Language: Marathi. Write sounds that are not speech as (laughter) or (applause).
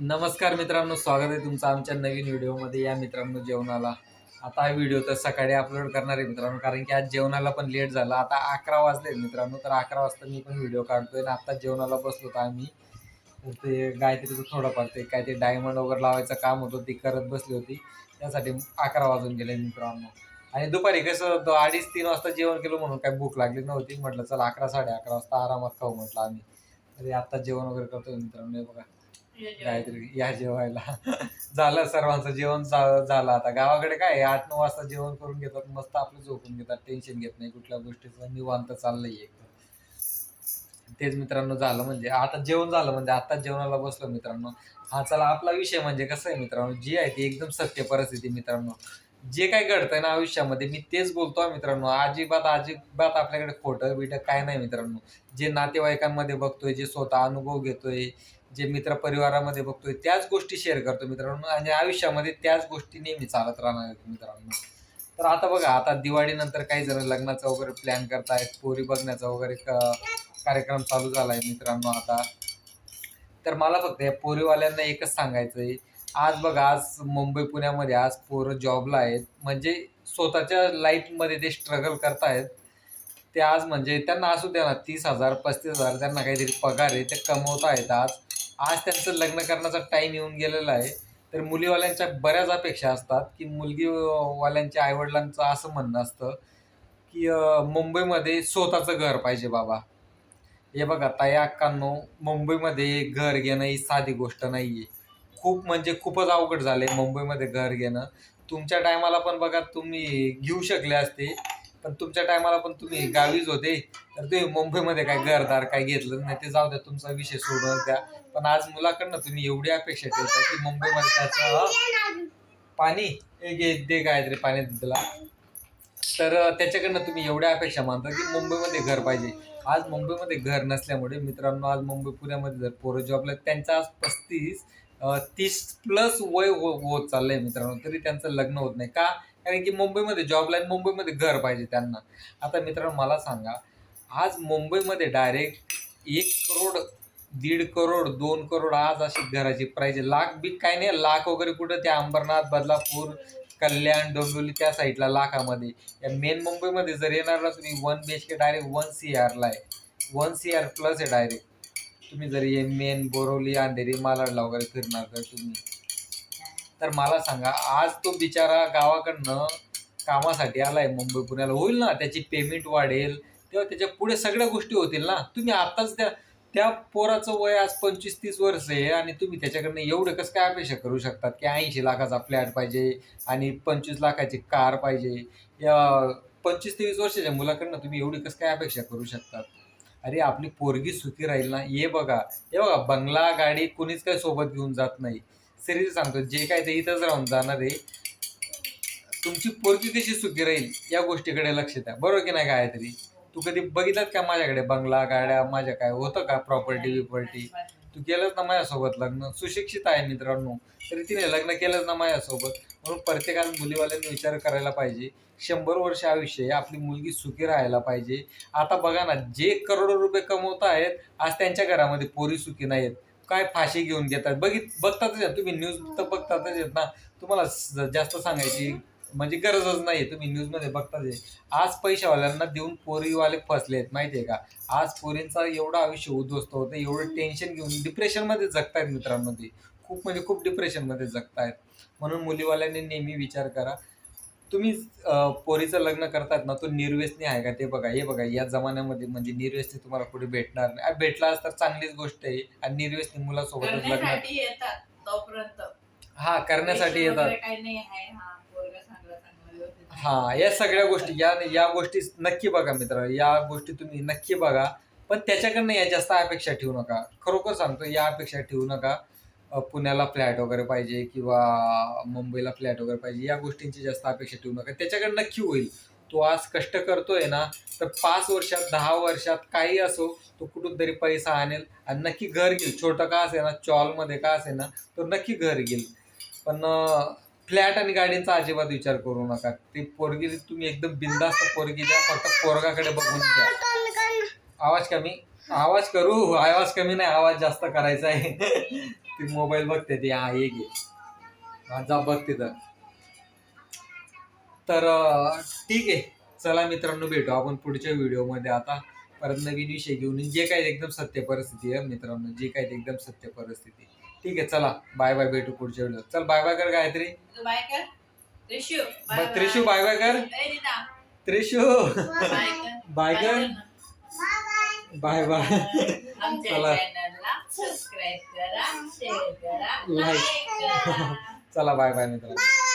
नमस्कार मित्रांनो स्वागत आहे तुमचं आमच्या नवीन व्हिडिओमध्ये या मित्रांनो जेवणाला. आता हा व्हिडिओ तर सकाळी अपलोड करणार आहे मित्रांनो कारण की आज जेवणाला पण लेट झाला. आता अकरा वाजले मित्रांनो तर अकरा वाजता मी पण व्हिडिओ काढतोय आणि आता जेवणाला बसलो होतो आम्ही. तर ते गायत्रीचं थोडंफार ते काय ते डायमंड वगैरे लावायचं काम होतं ती करत बसली होती. त्यासाठी अकरा वाजून गेले मित्रांनो. आणि दुपारी कसं होतं अडीच तीन वाजता जेवण केलं म्हणून काय भूक लागली नव्हती. म्हटलं चला अकरा साडे अकरा वाजता आरामात खाऊ म्हटलं आम्ही. तरी आत्ता जेवण वगैरे करतोय मित्रांनो बघा. गायत्री या (laughs) जेवायला. झालं सर्वांचं जेवण झालं आता. गावाकडे काय आठ नऊ वाजता जेवण करून घेतात मस्त आपलं झोपून घेतात टेन्शन घेत नाही कुठल्या गोष्टीचं. निवांत चाललंय तेच मित्रांनो झालं म्हणजे आता जेवण झालं म्हणजे आता जेवणाला बसलो मित्रांनो. हा चला आपला विषय म्हणजे कसं आहे मित्रांनो? जी आहे ती एकदम सत्य परिस्थिती मित्रांनो. जे काय घडतंय ना आयुष्यामध्ये मी तेच बोलतो मित्रांनो. अजिबात अजिबात आपल्याकडे खोटं बिटं काय नाही मित्रांनो. जे नातेवाईकांमध्ये बघतोय जे स्वतः अनुभव घेतोय जे मित्र परिवारामध्ये बघतोय त्याच गोष्टी शेअर करतो मित्रांनो. आणि आयुष्यामध्ये त्याच गोष्टी नेहमी चालत राहणार आहेत मित्रांनो. तर आता बघा आता दिवाळीनंतर काही जण लग्नाचा वगैरे प्लॅन करतायत पोरी बघण्याचा वगैरे क- कार्यक्रम चालू झाला आहे मित्रांनो आता. तर मला फक्त या पोरीवाल्यांना एकच सांगायचं आहे आज बघा आज मुंबई पुण्यामध्ये आज पोरं जॉबला आहेत. म्हणजे स्वतःच्या लाईफमध्ये ते स्ट्रगल करतायत ते आज म्हणजे त्यांना असू द्या ना तीस हजार पस्तीस हजार त्यांना काहीतरी पगार आहे ते कमवता आहेत आज. आज त्यांचं लग्न करण्याचा टाईम येऊन गेलेला आहे. तर मुलीवाल्यांच्या बऱ्याच अपेक्षा असतात की मुलगीवाल्यांच्या आईवडिलांचं असं म्हणणं असतं की मुंबईमध्ये स्वतःचं घर पाहिजे बाबा. हे बघा ताई अक्कांनो मुंबईमध्ये घर घेणं ही साधी गोष्ट नाही आहे खूप म्हणजे खूपच अवघड झालं आहे मुंबईमध्ये घर घेणं. तुमच्या टायमाला पण बघा तुम्ही घेऊ शकले असते. पण तुमच्या टायमाला पण तुम्ही गावीच होते. तर तुम्ही मुंबईमध्ये काय घरदार काय घेतलं नाही. ते जाऊ द्या तुमचा विषय सोडून द्या. पण आज मुलाकडनं तुम्ही एवढी अपेक्षा ठेवता की मुंबईमध्ये त्याचं पाणी घे दे काहीतरी पाणी दे तर त्याच्याकडनं तुम्ही एवढ्या अपेक्षा मानता की मुंबईमध्ये घर पाहिजे. आज मुंबईमध्ये घर नसल्यामुळे मित्रांनो आज मुंबई पुण्यामध्ये जर पोरं जॉबला त्यांचा त्यांचं आज पस्तीस तीस प्लस वय हो होत चाललंय मित्रांनो. तरी त्यांचं लग्न होत नाही. का? कारण की मुंबईमध्ये जॉबला आहे मुंबईमध्ये घर पाहिजे त्यांना. आता मित्रांनो मला सांगा आज मुंबईमध्ये डायरेक्ट एक करोड दीड करोड दोन करोड आज अशी घराची प्राईज लाख बी काय नाही लाख वगैरे कुठं त्या अंबरनाथ बदलापूर कल्याण डोंबिवली त्या साईडला लाखामध्ये. या मेन मुंबईमध्ये जर येणार ना तुम्ही one B H K direct one C आरला आहे. वन सी आर प्लस आहे डायरेक्ट तुम्ही जर ये मेन बोरवली अंधेरी मालाडला वगैरे फिरणार तर तुम्ही. तर मला सांगा आज तो बिचारा गावाकडनं कामासाठी आलाय मुंबई पुण्याला. होईल ना त्याची पेमेंट वाढेल तेव्हा त्याच्या पुढे सगळ्या गोष्टी होतील ना. तुम्ही आताच त्या त्या पोराचं वय आज पंचवीस तीस वर्ष आहे आणि तुम्ही त्याच्याकडनं एवढं कसं काय अपेक्षा करू शकतात की ऐंशी लाखाचा फ्लॅट पाहिजे आणि पंचवीस लाखाची कार पाहिजे? या पंचवीस तेवीस वर्षाच्या मुलाकडनं तुम्ही एवढी कसं काय अपेक्षा करू शकतात? अरे आपली पोरगी सुखी राहील ना. ये बघा हे बघा बंगला गाडी कुणीच काही सोबत घेऊन जात नाही. सिरीज सांगतो जे काय ते इथंच राहून जाणार आहे. तुमची पोरगी कशी सुखी राहील या गोष्टीकडे लक्ष द्या. बरोबर की नाही गायत्री? तू कधी बघितलात का माझ्याकडे बंगला गाड्या माझ्या काय होतं का प्रॉपर्टी बिपर्टी तू केलंच ना माझ्यासोबत लग्न? सुशिक्षित आहे मित्रांनो तरी तिने लग्न केलंच ना माझ्यासोबत? म्हणून प्रत्येकाला मुलीवाल्यांनी विचार करायला पाहिजे. शंभर वर्ष आयुष्य आहे आपली मुलगी सुखी राहायला पाहिजे. आता बघा ना जे करोडो रुपये कमवत आहेत आज त्यांच्या घरामध्ये पोरी सुखी नाहीत काय फाशी घेऊन घेतात? बघित बघतातच आहेत. तुम्ही न्यूज तर बघतातच आहेत ना. तुम्हाला स- जास्त सांगायची म्हणजे गरजच नाही तुम्ही न्यूजमध्ये बघताच आहे आज पैशावाल्यांना देऊन पोरीवाले फसले आहेत माहिती आहे का? आज पोरींचा एवढं आयुष्य उद्ध्वस्त होतं एवढं टेन्शन घेऊन डिप्रेशनमध्ये जगतायत मित्रांमध्ये. खूप म्हणजे खूप डिप्रेशनमध्ये जगतायत. म्हणून मुलीवाल्यांनी नेहमी विचार करा. तुम्ही अं, पोरीचं लग्न करतात ना तो निर्व्यसनी आहे का? ते बघा हे बघा या जमान्यामध्ये म्हणजे निर्व्यसनी तुम्हाला पुढे भेटणार नाही. आ, भेटला असता चांगलीच गोष्ट आहे. आणि निर्व्यसनी मुलासोबतच लग्न करण्यासाठी येतात तोपर्यंत. हा करण्यासाठी येतात वगैरे काही नाही आहे. हा पोरगा चांगला चांगला व्यवस्थित आहे. हा या सगळ्या गोष्टी या या गोष्टी नक्की बघा मित्र. या गोष्टी तुम्ही नक्की बघा. पण त्याच्याकडनं या जास्त अपेक्षा ठेवू नका. खरोखर सांगतो या अपेक्षा ठेवू नका. अ, पुण्याला फ्लॅट वगैरे पाहिजे किंवा मुंबईला फ्लॅट वगैरे पाहिजे या गोष्टींची जास्त अपेक्षा ठेवू नका. त्याच्याकडे नक्की होईल. तो आज कष्ट करतोय ना तर पाच वर्षात दहा वर्षात काही असो तो कुठून तरी पैसा आणेल आणि नक्की घर घेईल. छोटं का असे ना चॉलमध्ये का असे ना तो नक्की घर घेईल. पण फ्लॅट आणि गाडीचा अजिबात विचार करू नका. ती पोरगी तुम्ही एकदम बिंदास्त पोरगी द्या फक्त पोरगाकडे बघून द्या आवाज कमी? आवाज करू? आवाज कमी नाही आवाज जास्त करायचा आहे. ती मोबाईल बघते ती हा ये घे. हा, जा बघ तिथं. तर अं, ठीक आहे. चला मित्रांनो भेटू आपण पुढच्या व्हिडिओमध्ये आता. परत नवीन विषय घेऊन. जे काही एकदम सत्य परिस्थिती आहे मित्रांनो जे काही एकदम सत्य परिस्थिती. ठीक आहे चला. बाय बाय भेटू पुढच्या व्हिडिओ चल बाय बाय कर गायत्री. तू बाय कर. त्रिशू. बाय बाय कर. त्रिशू. बाय कर. बाय. बाय चला. सबस्क्राईब करा शेअर करा. लाईक करा (laughs) चला बाय बाय मित्रांनो